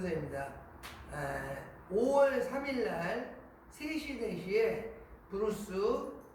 정선입니다. 5월 3일 날 3시 4시에 브루스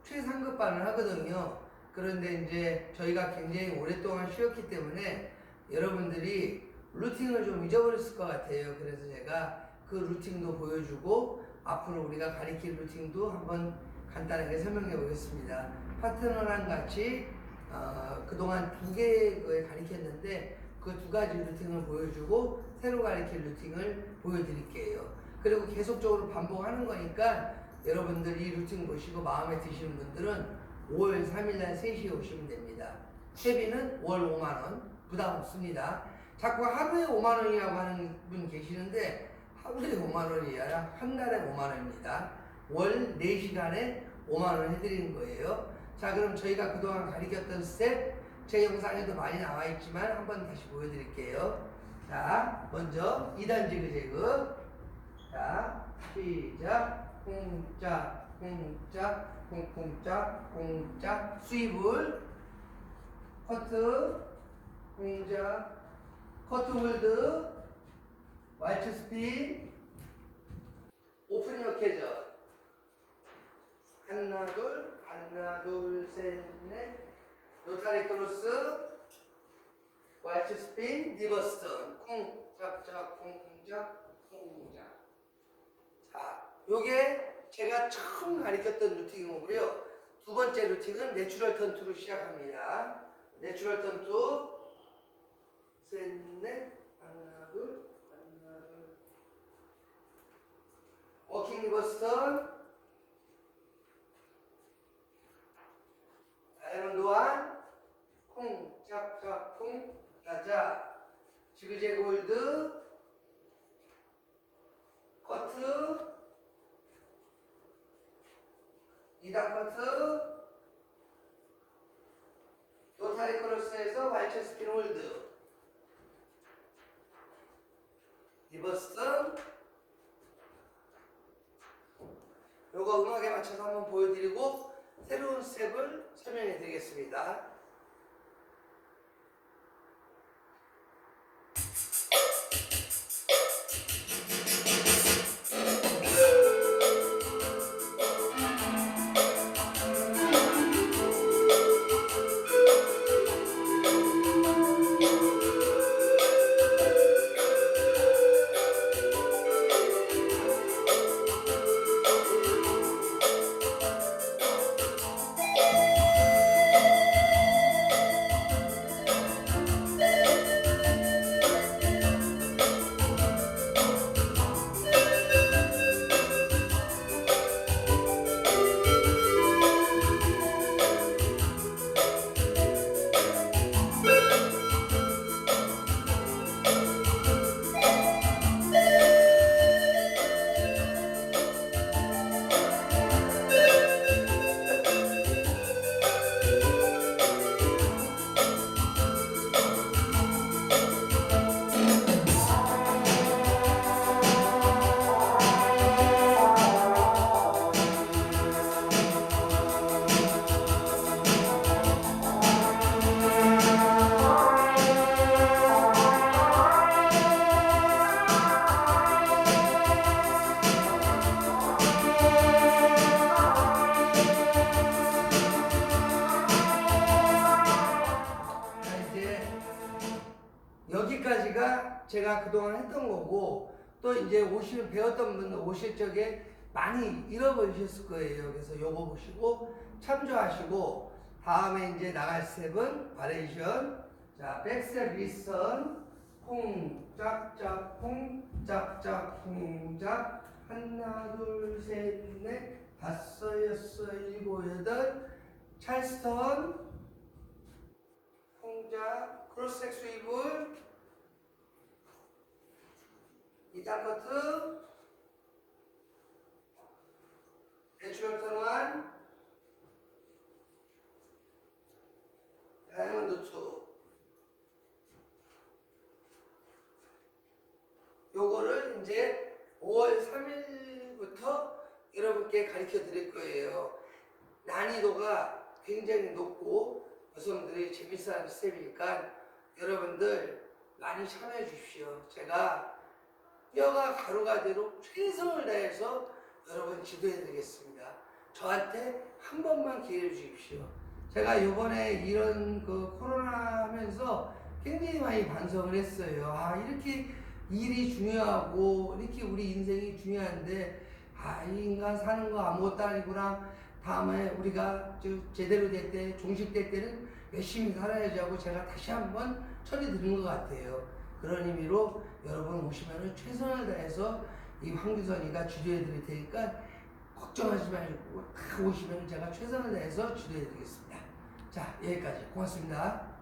최상급반을 하거든요. 그런데 이제 저희가 굉장히 오랫동안 쉬었기 때문에 여러분들이 루틴을 좀 잊어버렸을 것 같아요. 그래서 제가 그 루틴도 보여주고 앞으로 우리가 가리킬 루틴도 한번 간단하게 설명해 보겠습니다. 파트너랑 같이 어, 그동안 두 개의 가리켰는데 그 두 가지 루틴을 보여주고 새로 가리킬 루틴을 보여드릴게요. 그리고 계속적으로 반복하는 거니까 여러분들이 이 루틴 보시고 마음에 드시는 분들은 5월 3일날 3시에 오시면 됩니다. 세비는 월 5만원 부담 없습니다. 자꾸 하루에 5만원이라고 하는 분 계시는데 하루에 5만원이 아니라 한 달에 5만원입니다. 월 4시간에 5만원 해드리는 거예요. 자 그럼 저희가 그동안 가리켰던 스텝 제 영상에도 많이 나와 있지만 한번 다시 보여드릴게요. 자 먼저 2단 지그재그. 자 시작. 쿵짝 쿵짝 쿵쿵짝 쿵짝 스위블 커트 쿵짝 커트 홀드 와이트 스핀 오픈 역회전. 하나 둘 하나 둘 셋 넷 로타리 크로스 와이트 스핀 리버스턴. 쿵짝짝 쿵쿵짝 쿵쿵짝. 자 요게 제가 처음 가르쳤던 루틴이고요. 두 번째 루틴은 내추럴 턴투로 시작합니다. 내추럴 턴투 셋넷 하나 둘 하나 둘 워킹 리버스턴 다이아몬드 완, 콩, 짝짝, 콩, 짜자, 지그재그 홀드, 커트, 이단 커트, 노타리 크로스에서 스핀 홀드, 리버스턴, 요거 음악에 맞춰서 한번 보여드리고 새로운 스텝을 설명해 드리겠습니다. 제가 그동안 했던 거고 또 이제 오시면 배웠던 분들 오실 적에 많이 잃어버리셨을 거예요. 그래서 요거 보시고 참조하시고 다음에 이제 나갈 스텝은 바레이션. 자 백스텝 리선 콩 짝짝 콩 짝짝 콩짝. 하나 둘 셋 넷. 다섯 여섯 일곱 여덟. 찰스턴. 풍자, 크로스색 수입을, 이단 커트, 내추럴 턴원, 다이아몬드 투. 요거를 이제 5월 3일부터 여러분께 가르쳐 드릴 거예요. 난이도가 굉장히 높고 여성들이 재밌어 하는 스텝이니까 여러분들 많이 참여해 주십시오. 제가 뼈가 가루가 되도록 최선을 다해서 여러분 지도해 드리겠습니다. 저한테 한 번만 기회를 주십시오. 제가 이번에 이런 그 코로나 하면서 굉장히 많이 반성을 했어요. 아, 이렇게 일이 중요하고, 이렇게 우리 인생이 중요한데, 아, 이 인간 사는 거 아무것도 아니구나. 다음에 우리가 저 제대로 될 때, 종식될 때는 열심히 살아야지 하고 제가 다시 한번 처리 드린 것 같아요. 그런 의미로 여러분 오시면은 최선을 다해서 이 황규선이가 지도해 드릴 테니까 걱정하지 말고 다 오시면 제가 최선을 다해서 지도해 드리겠습니다. 자, 여기까지. 고맙습니다.